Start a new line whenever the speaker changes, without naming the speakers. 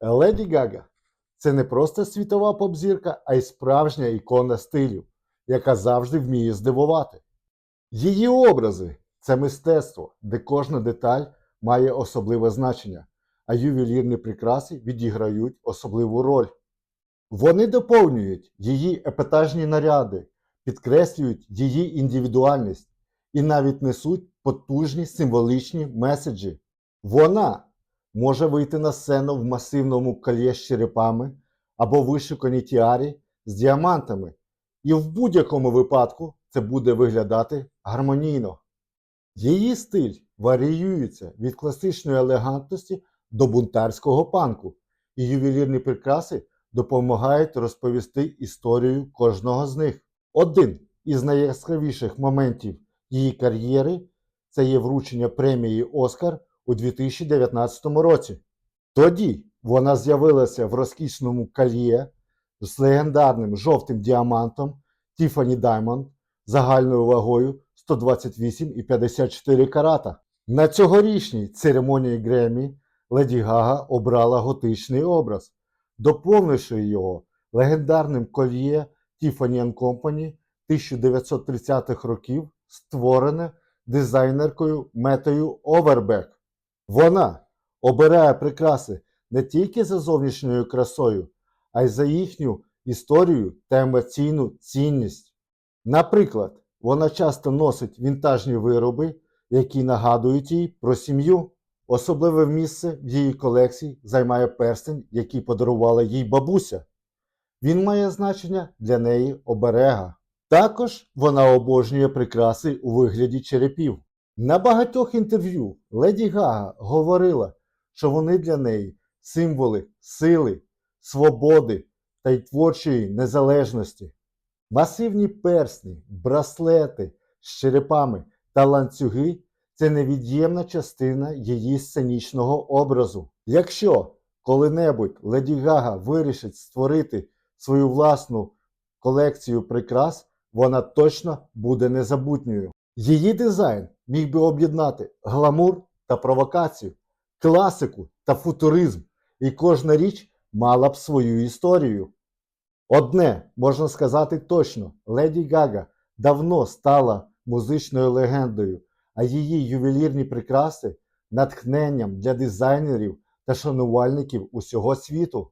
Леді Гага це не просто світова попзірка, а й справжня ікона стилю, яка завжди вміє здивувати. Її образи це мистецтво, де кожна деталь має особливе значення, а ювелірні прикраси відіграють особливу роль. Вони доповнюють її епатажні наряди, підкреслюють її індивідуальність і навіть несуть потужні символічні меседжі. Вона може вийти на сцену в масивному кольє з черепами або вишуканій тіарі з діамантами, і в будь-якому випадку це буде виглядати гармонійно. Її стиль варіюється від класичної елегантності до бунтарського панку, і ювелірні прикраси допомагають розповісти історію кожного з них. Один із найяскравіших моментів її кар'єри це є вручення премії Оскар у 2019 році. Тоді вона з'явилася в розкішному кольє з легендарним жовтим діамантом Tiffany Diamond загальною вагою 128,54 карата. На цьогорічній церемонії Гремі Леді Гага обрала готичний образ, доповнивши його легендарним кольє Tiffany Company 1930-х років, створене дизайнеркою Метою Овербек. Вона обирає прикраси не тільки за зовнішньою красою, а й за їхню історію та емоційну цінність. Наприклад, вона часто носить вінтажні вироби, які нагадують їй про сім'ю. Особливе місце в її колекції займає перстень, який подарувала їй бабуся. Він має значення для неї оберега. Також вона обожнює прикраси у вигляді черепів. На багатьох інтерв'ю Леді Гага говорила, що вони для неї символи сили, свободи та й творчої незалежності. Масивні персні, браслети з черепами та ланцюги це невід'ємна частина її сценічного образу. Якщо коли-небудь Леді Гага вирішить створити свою власну колекцію прикрас, вона точно буде незабутньою. Її дизайн міг би об'єднати гламур та провокацію, класику та футуризм, і кожна річ мала б свою історію. Одне можна сказати точно: Леді Гага давно стала музичною легендою, а її ювелірні прикраси натхненням для дизайнерів та шанувальників усього світу.